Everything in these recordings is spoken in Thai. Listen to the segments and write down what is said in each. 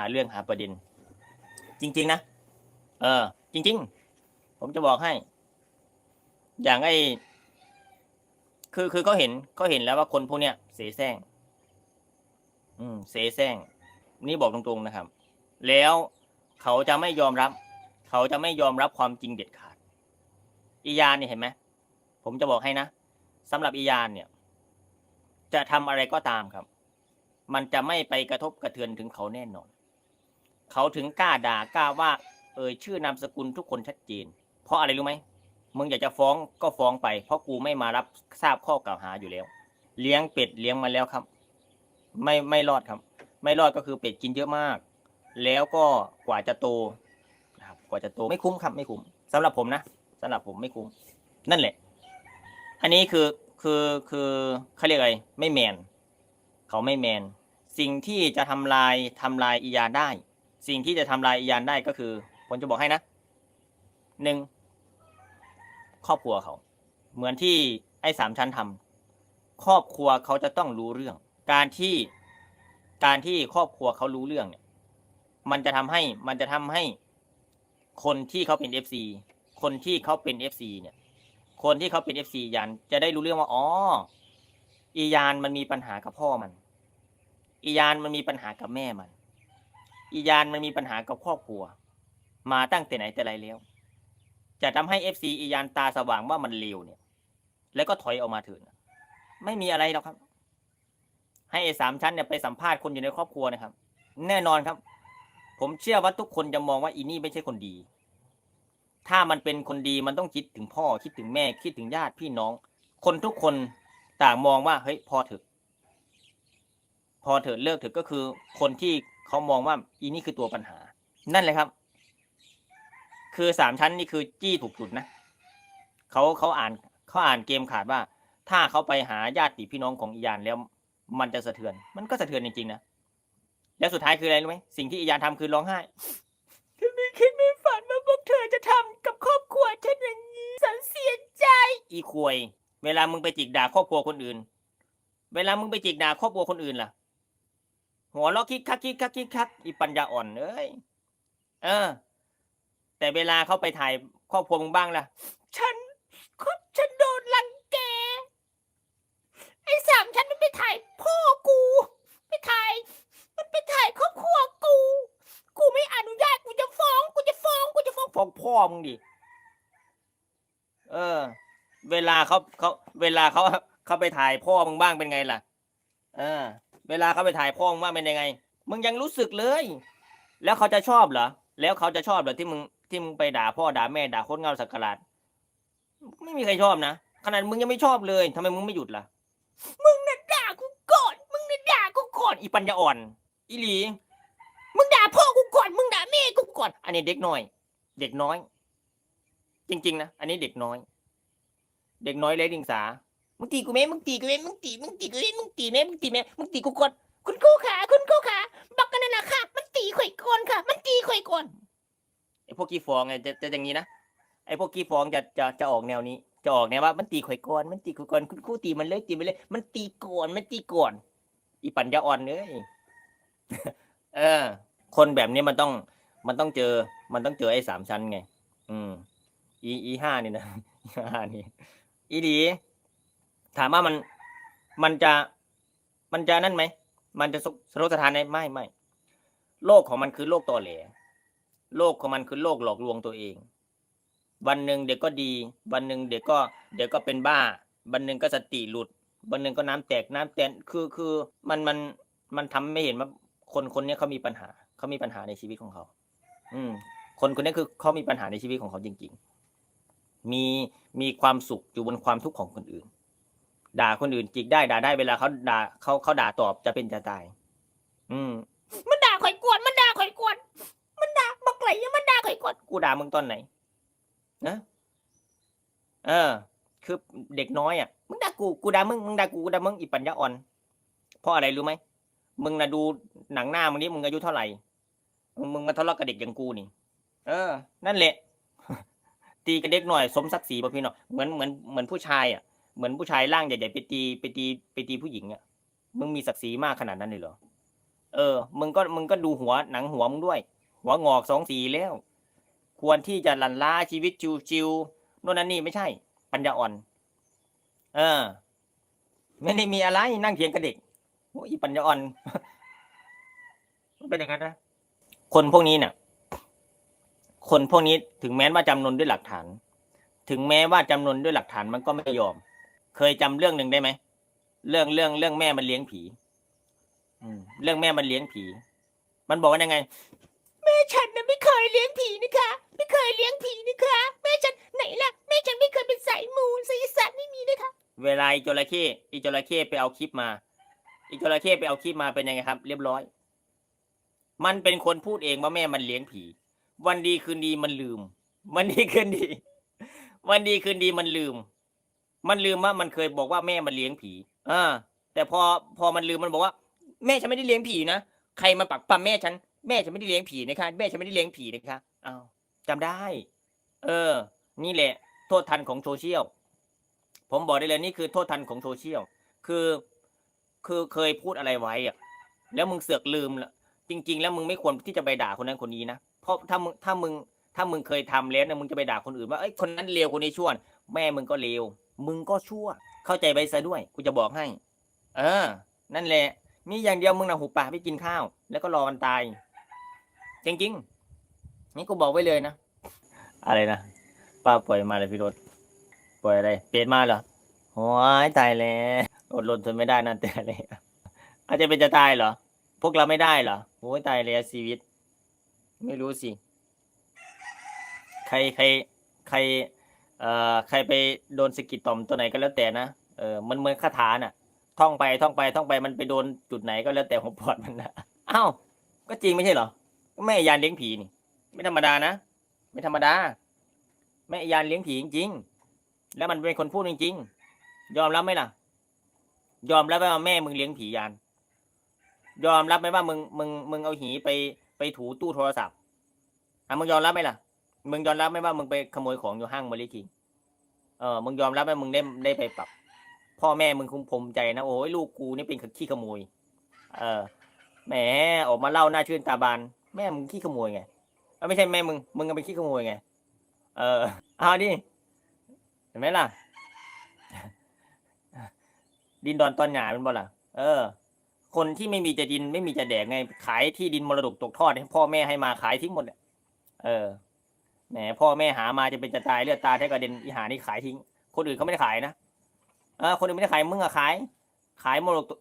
าเรื่องหาประเด็น จริง ๆ นะเออ จริง ๆ ผมจะบอกให้ อย่างไอคือคือเขาเห็นเขาเห็นแล้วว่าคนพวกเนี้ยเสแสร้งอืม เสแสร้งนี่บอกตรงๆนะครับ แล้วเขาจะไม่ยอมรับ เขาจะไม่ยอมรับความจริงเด็ดขาด อียานเนี่ยเห็นไหมผมจะบอกให้นะสำหรับอียานเนี่ย จะทำอะไรก็ตามครับ มันจะไม่ไปกระทบกระเทือนถึงเขาแน่นอน เขาถึงกล้าด่ากล้าว่า เอ่ยชื่อนามสกุลทุกคนชัดเจน เพราะอะไรรู้ไหมมึงอยากจะฟ้องก็ฟ้องไป เพราะกูไม่มารับทราบข้อกล่าวหาอยู่แล้ว เลี้ยงเป็ดเลี้ยงมาแล้วครับ ไม่ไม่รอดครับ ไม่รอดก็คือเป็ดกินเยอะมาก แล้วก็กว่าจะโตนะครับกว่าจะโตไม่คุ้มครับไม่คุ้มสำหรับผมนะสำหรับผมไม่คุ้มนั่นแหละ อันนี้คือคือคือเขาเรียกอะไรไม่แมน เขาไม่แมน สิ่งที่จะทำลายทำลายอียาได้ สิ่งที่จะทำลายอียานได้ก็คือ ผมจะบอกให้นะหนึ่งครอบครัวเขา เหมือนที่ไอ้สามชั้นทำครอบครัวเขาจะต้องรู้เรื่อง การที่การที่ครอบครัวเขารู้เรื่องเนี่ย มันจะทำให้มันจะทำให้คนที่เขาเป็นเอฟซีคนที่เขาเป็นเอฟซีเนี่ย คนที่เขาเป็นเอฟซียานจะได้รู้เรื่องว่าอ๋ออียานมันมีปัญหากับพ่อมัน อียานมันมีปัญหากับแม่มัน อียานมันมีปัญหากับครอบครัว มาตั้งแต่ไหนแต่ไรแล้ว จะทำให้เอฟซีอียานตาสว่างว่ามันเลวเนี่ย แล้วก็ถอยออกมาเถิดไม่มีอะไรหรอกครับ ให้ไอ้สามชั้นเนี่ยไปสัมภาษณ์คนอยู่ในครอบครัวนะครับ แน่นอนครับ ผมเชื่อว่าทุกคนจะมองว่าอีนี่ไม่ใช่คนดี ถ้ามันเป็นคนดีมันต้องคิดถึงพ่อคิดถึงแม่คิดถึงญาติพี่น้อง คนทุกคนต่างมองว่าเฮ้ยพอเถอะพอเถอะเลิกเถอะก็คือคนที่ เขามองว่าอีนี่คือตัวปัญหา นั่นแหละครับ คือสามชั้นนี่คือจี้ถูกจุดนะเขาเขาอ่านเขาอ่านเกมขาดว่า ถ้าเขาไปหาญาติพี่น้องของอียานแล้ว มันจะสะเทือน มันก็สะเทือนจริงๆนะแล้วสุดท้ายคืออะไรรู้ไหมสิ่งที่อียานทำคือร้องไห้ฉันไม่คิดไม่ฝันว่าพวกเธอจะทำกับครอบครัวฉันอย่างนี้ฉันเสียใจ อีควย เวลามึงไปจิกด่าครอบครัวคนอื่น เวลามึงไปจิกด่าครอบครัวคนอื่นล่ะ หัวเราะคิกคักคิกคักคิกคักอีปัญญาอ่อนเอ้ยเออ แต่เวลาเขาไปถ่ายครอบครัวมึงบ้างล่ะ ฉันฉันโดนรังแกไอ้สามฉันมันไปถ่ายพ่อกู ไปถ่าย มันไปถ่ายครอบครัวกู กูไม่อนุญาตกูจะฟ้องกูจะฟ้องกูจะฟ้องฟ้องพ่อมึงดิเออ เวลาเขาเขาเวลาเขาเขาไปถ่ายพ่อมึงบ้างเป็นไงล่ะ เออ เวลาเขาไปถ่ายพ่อมึงบ้างเป็นยังไง มึงยังรู้สึกเลย แล้วเขาจะชอบเหรอ แล้วเขาจะชอบเหรอที่มึงที่มึงไปด่าพ่อด่าแม่ด่าโคตรเงาสักการะไม่มีใครชอบนะ ขนาดมึงยังไม่ชอบเลยทำไมมึงไม่หยุดล่ะ มึงน่ะด่ากูก่อน มึงน่ะด่ากูก่อนอีปัญญาอ่อน อีหลี มึงด่าพ่อกูก่อน มึงด่าแม่กูก่อน อันนี้เด็กน้อย เด็กน้อย จริง ๆ นะ อันนี้เด็กน้อย เด็กน้อยเลยดิงสา มึงตีกูไหมมึงตีกูไหมมึงตีมึงตีกูไหมมึงตีไหมมึงตีไหมมึงตีกูก่อนคุณครูขาคุณครูขาบักกันนั่นะค่ะ มันตีข่อยก่อนค่ะ มันตีข่อยก่อนไอ้พวกกีฟองไงจะจะอย่างนี้นะไอพวกกีฟองจะจะจะออกแนวนี้ จะออกแนวว่ามันตีข่อยก่อนมันตีข่อยก่อนคุณครูตีมันเลยตีมันเลย มันตีก่อนมันตีก่อนอีปัญญาอ่อนเอ้ยเออ คนแบบนี้มันต้องมันต้องเจอ มันต้องเจอไอ้สามชั้นไง อืม อีอีห้านี่นะอีห้านี่อีดี ถามว่ามันมันจะมันจะนั่นไหม มันจะสสโรสถานไหมไม่ไม่โลกของมันคือโลกตอแหลโลกของมันคือโลกหลอกลวงตัวเอง วันหนึ่งเด็กก็ดี วันหนึ่งเด็กก็ เด็กก็เป็นบ้า วันหนึ่งก็สติหลุด วันหนึ่งก็น้ำแตกน้ำแตนคือคือมันมันมันทำไม่เห็นว่าคนคนนี้เขามีปัญหาเขามีปัญหาในชีวิตของเขา อืม คนคนนี้คือเขามีปัญหาในชีวิตของเขาจริง ๆ มีมีความสุขอยู่บนความทุกข์ของคนอื่น ด่าคนอื่นจิกได้ด่าได้เวลาเขาด่าเขาเขาด่าตอบจะเป็นจะตาย อืม มันด่าข่อยกวนมันด่าข่อยกวนมันด่าบักไหลมันด่าข่อยกวนกูด่ามึงตอนไหนนะเออ คือเด็กน้อยอะมึงด่ากูกูด่ามึงมึงด่ากูกูด่ามึงอีปัญญาอ่อนเพราะอะไรรู้ไหมมึงนะดูหนังหน้ามึงนี้มึงอายุเท่าไหร่มึงมึงมาทะเลาะกับเด็กอย่างกูนี่ เออ นั่นแหละ ตีกับเด็กหน่อย สมศักดิ์ศรีป่ะพี่เนาะเหมือนเหมือนเหมือนผู้ชายอะ เหมือนผู้ชายร่างใหญ่ๆไปตีไปตีไปตีผู้หญิงอะมึงมีศักดิ์ศรีมากขนาดนั้นเลยเหรอเออ มึงก็มึงก็ดูหัวหนังหัวมึงด้วย หัวงอกสองสีแล้ว ควรที่จะหลั่นล้าชีวิตชิวๆโน่นนั่นนี่ไม่ใช่ ปัญญาอ่อน เออ ไม่ได้มีอะไรนั่งเถียงกับเด็กโอ้ยปัญญาอ่อนมันเป็นอย่างนั้นนะคนพวกนี้เนี่ยคนพวกนี้ถึงแม้ว่าจำนวนด้วยหลักฐาน ถึงแม้ว่าจำนวนด้วยหลักฐานมันก็ไม่ยอม เคยจำเรื่องหนึ่งได้ไหมเรื่องเรื่องเรื่องแม่มันเลี้ยงผีอืมเรื่องแม่มันเลี้ยงผี มันบอกว่ายังไง แม่ฉันน่ะไม่เคยเลี้ยงผีนะคะ ไม่เคยเลี้ยงผีนะคะ แม่ฉันไหนล่ะแม่ฉันไม่เคยเป็นสายมูสายสัตว์ไม่มีนะคะ เวลาอีจระเข้อีจระเข้ไปเอาคลิปมา อีจระเข้ไปเอาคลิปมาเป็นยังไงครับ เรียบร้อย มันเป็นคนพูดเองว่าแม่มันเลี้ยงผี วันดีคืนดีมันลืม วันดีคืนดี วันดีคืนดีมันลืม มันลืมว่ามันเคยบอกว่าแม่มันเลี้ยงผีอ่าแต่พอพอมันลืมมันบอกว่า แม่ฉันไม่ได้เลี้ยงผีนะใครมาปักปั๊มแม่ฉันแม่ฉันไม่ได้เลี้ยงผีนะคะแม่ฉันไม่ได้เลี้ยงผีนะคะอ้าวจำได้ เออ นี่แหละ โทษทันของโซเชียลผมบอกได้เลยนี่คือโทษทันของโซเชียลคือคือเคยพูดอะไรไว้อะแล้วมึงเสือกลืมละจริง ๆ แล้วมึงไม่ควรที่จะไปด่าคนนั้นคนนี้นะเพราะถ้ามึงถ้ามึงถ้ามึงเคยทำแล้วเนี่ยมึงจะไปด่าคนอื่นว่าเอ้ยคนนั้นเลวคนนี้ชั่วแม่มึงก็เลว มึงก็ชั่ว เข้าใจไปซะด้วยกูจะบอกให้ เออ นั่นแหละ มีอย่างเดียวมึงนะหุบปากไม่กินข้าว แล้วก็รอกันตาย จริงๆนี่กูบอกไว้เลยนะอะไรนะป้าปล่อยมาเลยพี่รถปล่อยอะไรเปลี่ยนมาเหรอโอ้ยตายแล้วอดรนทนไม่ได้นั่นแต่เลยอาจจะเป็นจะตายเหรอ พวกเราไม่ได้เหรอโอ้ยตายแล้วชีวิต ไม่รู้สิ ใครใครใคร เอ่อใครไปโดนสะกิดต่อมตัวไหนก็แล้วแต่นะเออมันเหมือนคาถาน่ะ ท่องไปท่องไปท่องไปมันไปโดนจุดไหนก็แล้วแต่ของปอดมันนะอ้าวก็จริงไม่ใช่เหรอแม่ยานเลี้ยงผีนี่ ไม่ธรรมดานะไม่ธรรมดาแม่ยานเลี้ยงผีจริงๆแล้วมันเป็นคนพูดจริงๆยอมรับไหมล่ะ ยอมรับไหมว่าแม่มึงเลี้ยงผียาน ยอมรับไหมว่ามึงมึงมึงเอาหีไปไปถูตู้โทรศัพท์อะมึงยอมรับไหมล่ะ มึงยอมรับไหมว่ามึงไปขโมยของอยู่ห้างมาริคิงเออมึงยอมรับไหมมึงได้ได้ไปปรับ พ่อแม่มึงคงภูมิใจนะโอ้ยลูกกูนี่เป็นขี้ขโมย เออแหมออกมาเล่าหน้าชื่นตาบานแม่มึงขี้ขโมยไงไม่ใช่แม่มึงมึงก็เป็นขี้ขโมยไง เออเอาดิเห็นไหมล่ะ ดินดอนตอนหยาเป็นบ่ล่ะ เออ คนที่ไม่มีจะดินไม่มีจะแดกไง ขายที่ดินมรดกตกทอดให้พ่อแม่ให้มาขายทิ้งหมดเนี่ยเออ แหมพ่อแม่หามาจะเป็นจะตายเลือดตาแทบกระเด็นอีหานี่ขายทิ้ง คนอื่นเขาไม่ได้ขายนะเออคนอื่นไม่ได้ขายมึงอะขาย ขายมรดก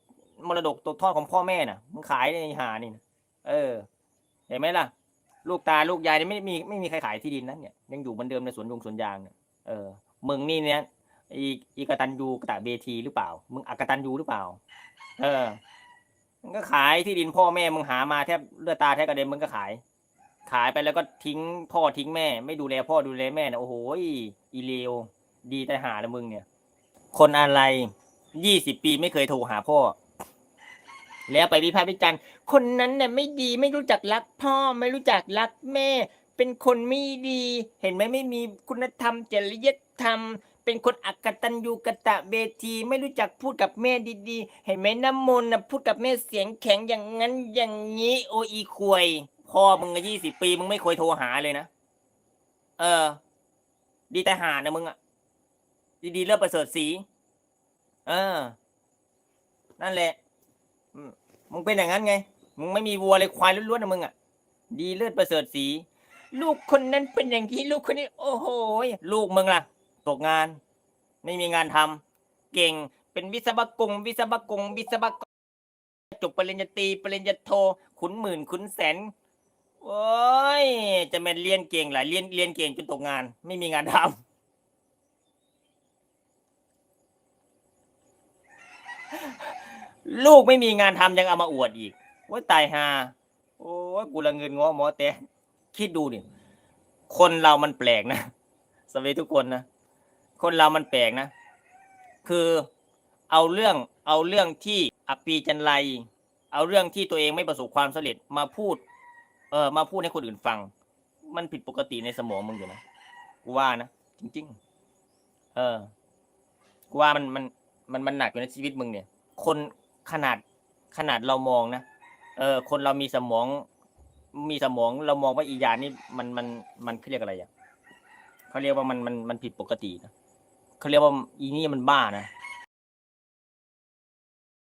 มรดกตกทอดของพ่อแม่น่ะมึงขายในหานี่นะเออ เห็นไหมล่ะ ลูกตาลูกยายนี่ไม่มีไม่มีใครขายที่ดินนั้นเนี่ยยังอยู่เหมือนเดิมในสวนยงสวนยางเนี่ยเออมึงนี่เนี่ยอีอีกตันยูกตะเบทีหรือเปล่า มึงอักตันยูหรือเปล่า เออมึงก็ขายที่ดินพ่อแม่มึงหามาแทบเลือดตาแทบกระเด็นมึงก็ขาย ขายไปแล้วก็ทิ้งพ่อทิ้งแม่ ไม่ดูแลพ่อดูแลแม่นะโอ้โหอีเลวดีแต่หาละมึงเนี่ย คนอะไรยี่สิบปีไม่เคยโทรหาพ่อ แล้วไปวิพากษ์วิจารณ์คนนั้นเนี่ยไม่ดีไม่รู้จักรักพ่อไม่รู้จักรักแม่ เป็นคนไม่ดี เห็นไหมไม่มีคุณธรรมจริยธรรม เป็นคนอักตันยูกตะเบทีไม่รู้จักพูดกับแม่ดีๆ เห็นไหมน้ำมนต์นะพูดกับแม่เสียงแข็งอย่างนั้นอย่างนี้โออีควย พ่อมึงยี่สิบปีมึงไม่เคยโทรหาเลยนะ เออ ดีแต่หานะมึงอะดีๆเลิศประเสริฐสีเออ นั่นแหละมึงเป็นอย่างนั้นไง มึงไม่มีวัวเลยควายล้วนๆนะมึงอะดีเลิศประเสริฐสี ลูกคนนั้นเป็นอย่างที่ลูกคนนี้ โอ้โหลูกมึงล่ะ ตกงาน ไม่มีงานทำเก่ง เป็นวิศวกรวิศวกรวิศวกรจบปริญญาตรีปริญญาโทขุนหมื่นขุนแสน โอ้ย จะเป็นเรียนเก่งหลายเรียนเรียนเก่งจนตกงาน ไม่มีงานทำลูกไม่มีงานทำยังเอามาอวดอีกว่าตายฮาโอ้ยกูละเงินง้อหมอแต่คิดดูดิคนเรามันแปลกนะสวัสดีทุกคนนะคนเรามันแปลกนะ คือเอาเรื่องเอาเรื่องที่อัปปีจันไร เอาเรื่องที่ตัวเองไม่ประสบความสำเร็จมาพูด เออมาพูดให้คนอื่นฟัง มันผิดปกติในสมองมึงอยู่นะกูว่านะจริง ๆ เออกูว่ามันมันมันมันหนักอยู่ในชีวิตมึงเนี่ย คนขนาดขนาดเรามองนะเออ คนเรามีสมอง มีสมองเรามองว่าอียานี่มันมันมันเขาเรียกอะไรอะเขาเรียกว่ามันมันมันผิดปกตินะเขาเรียกว่าอีนี่มันบ้านะ